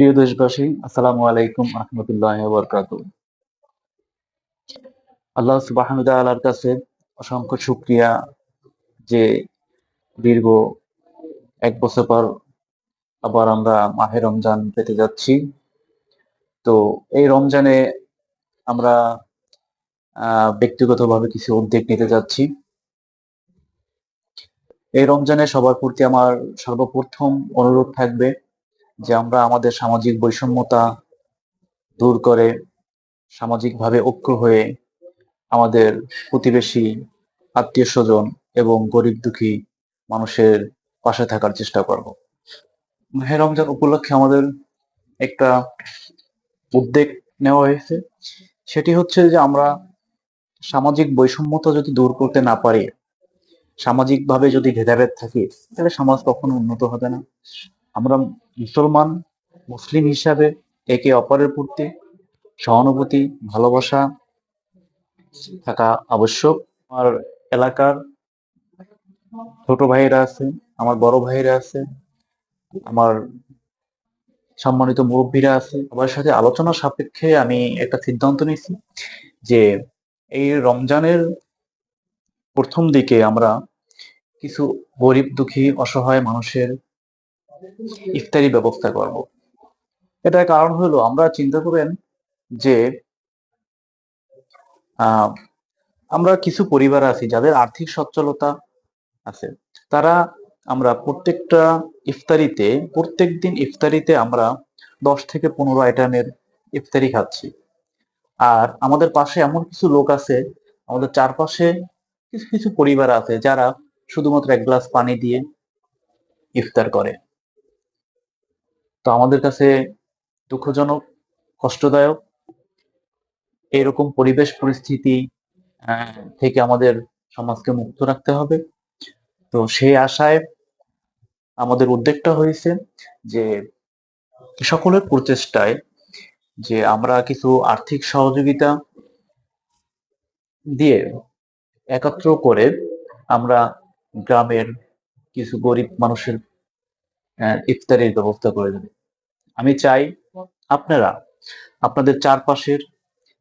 প্রিয় দেশবাসী, আসসালামু আলাইকুম রহমতুল্লাহ বরকাত আল্লাহ সুবাহ আল্লাহর কাছে অসংখ্য শুক্রিয়া যে দীর্ঘ এক বছর পর আবার আমরা মাহে রমজান পেতে যাচ্ছি। তো এই রমজানে আমরা ব্যক্তিগতভাবে কিছু উদ্যোগ নিতে যাচ্ছি। এই রমজানে সবার প্রতি আমার সর্বপ্রথম অনুরোধ থাকবে যে আমরা আমাদের সামাজিক বৈষম্যতা দূর করে, সামাজিকভাবে ঐক্য হয়ে আমাদের প্রতিবেশী আত্মীয় স্বজন এবং গরিব দুঃখী মানুষের পাশে থাকার চেষ্টা করব। মাহে রমজান উপলক্ষে আমাদের একটা উদ্যোগ নেওয়া হয়েছে। সেটি হচ্ছে যে আমরা সামাজিক বৈষম্যতা যদি দূর করতে না পারি, সামাজিকভাবে যদি ভেদাভেদ থাকে, তাহলে সমাজ কখনো উন্নত হবে না। আমরা মুসলমান, মুসলিম হিসাবে একে অপরের প্রতি সহানুভূতি, ভালোবাসা থাকা আবশ্যক। আমার এলাকার ছোট ভাইয়েরা আছে, আমার বড় ভাইয়েরা আছে, আমার সম্মানিত মুরব্বীরা আছে। সবার সাথে আলোচনা সাপেক্ষে আমি একটা সিদ্ধান্ত নিয়েছি যে এই রমজানের প্রথম দিকে আমরা কিছু গরিব দুঃখী অসহায় মানুষের ইফতারি ব্যবস্থা করব। এটার কারণ হলো, আমরা চিন্তা করেন যে আমরা কিছু পরিবার আছি যাদের আর্থিক সচ্ছলতা আছে। তারা আমরা প্রত্যেকটা ইফতারিতে প্রত্যেক দিন ইফতারিতে আমরা দশ থেকে পনেরো আইটেমের ইফতারি খাচ্ছি। আর আমাদের পাশে এমন কিছু লোক আছে, আমাদের চারপাশে কিছু কিছু পরিবার আছে যারা শুধুমাত্র এক গ্লাস পানি দিয়ে ইফতার করে। তো আমাদের কাছে দুঃখজনক, কষ্টদায়ক এরকম পরিবেশ পরিস্থিতি থেকে আমাদের সমাজকে মুক্ত রাখতে হবে। তো সেই আশায় আমাদের উদ্যোগটা হয়েছে যে সকলের প্রচেষ্টায় যে আমরা কিছু আর্থিক সহযোগিতা দিয়ে একত্র করে আমরা গ্রামের কিছু গরিব মানুষের ইফতারির ব্যবস্থা করে দেব। আমি চাই আপনারা, আপনাদের চারপাশের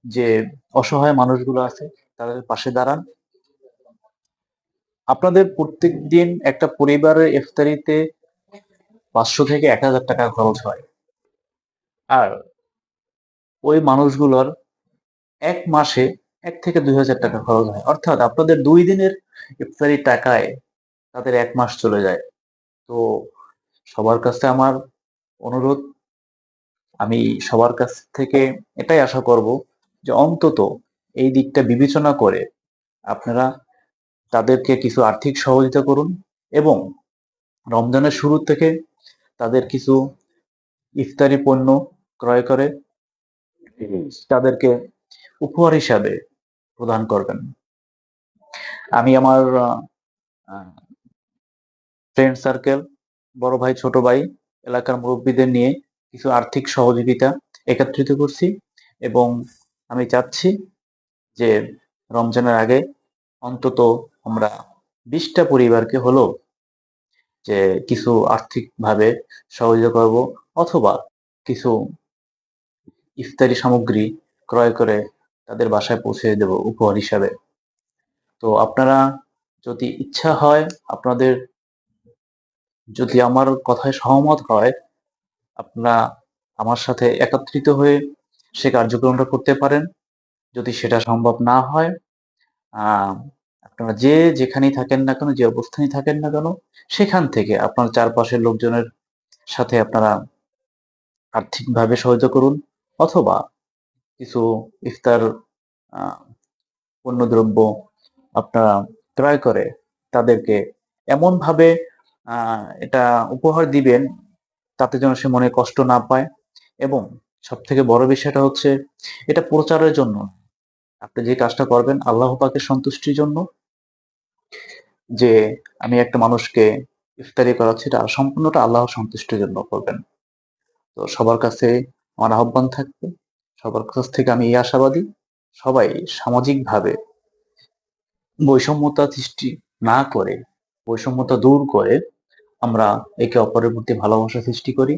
যে অসহায় মানুষগুলো আছে, তাদের পাশে দাঁড়ান। আপনাদের প্রত্যেক দিন একটা পরিবারের ইফতারিতে পাঁচশো থেকে এক হাজার টাকা খরচ হয়। আর ওই মানুষগুলোর এক মাসে এক থেকে দুই হাজার টাকা খরচ হয়। অর্থাৎ আপনাদের দুই দিনের ইফতারি টাকায় তাদের এক মাস চলে যায়। তো সবার কাছে আমার অনুরোধ, আমি সবার কাছ থেকে এটাই আশা করব যে অন্তত এই দিকটা বিবেচনা করে আপনারা তাদেরকে কিছু আর্থিক সহযোগিতা করুন এবং রমজানের শুরু থেকে তাদের কিছু ইফতারি পণ্য ক্রয় করে তাদেরকে উপহার হিসাবে প্রদান করবেন। আমি আমার ফ্রেন্ড সার্কেল বড় ভাই, ছোট ভাই, এলাকার মুরব্বীদের নিয়ে কিছু আর্থিক সহযোগিতা একত্রিত করছি এবং আমি চাচ্ছি যে রমজানের আগে অন্তত আমরা বিশটা পরিবারকে হলো যে কিছু আর্থিকভাবে সহযোগিতা করব অথবা কিছু ইফতারি সামগ্রী ক্রয় করে তাদের বাসায় পৌঁছে দেব উপহার হিসাবে। তো আপনারা যদি ইচ্ছা হয় আপনাদের যদি আমার কথায় সহমত হয় আপনারা আমার সাথে একত্রিত হয়ে সে কার্যক্রমটা করতে পারেন। যদি সেটা সম্ভব না হয় আপনারা যে যেখানেই থাকেন না কেন যে অবস্থানেই থাকেন না কেন সেখান থেকে আপনার চারপাশের লোকজনের সাথে আপনারা আর্থিকভাবে সহযোগ করুন অথবা কিছু ইফতার পণ্যদ্রব্য আপনারা ক্রয় করে তাদেরকে এমন ভাবে আহ, এটা উপহার দিবেন, তাতে যেন সে মনে কষ্ট না পায়। এবং সব থেকে বড় বিষয়টা হচ্ছে, এটা প্রচারের জন্য। আপনি যে কাজটা করবেন, আল্লাহ পাকের সন্তুষ্টির জন্য। যে আমি একটা মানুষকে ইফতারি করাচ্ছি, এটা সম্পূর্ণটা আল্লাহ সন্তুষ্টির জন্য করবেন। তো সবার কাছে আমার আহ্বান থাকবে, সবার কাছ থেকে আমি এই আশাবাদী। সবাই সামাজিকভাবে বৈষম্যতা সৃষ্টি না করে, বৈষম্যতা দূর করে আমরা একে অপরের প্রতি ভালোবাসা সৃষ্টি করি,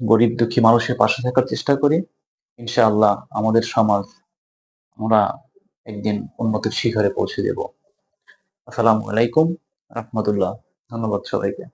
গরিব দুঃখী মানুষের পাশে থাকার চেষ্টা করি। ইনশাআল্লাহ আমাদের সমাজ আমরা একদিন উন্নতির শিখরে পৌঁছে দেব। আসসালামু আলাইকুম, রহমতুল্লাহ, ধন্যবাদ সবাইকে।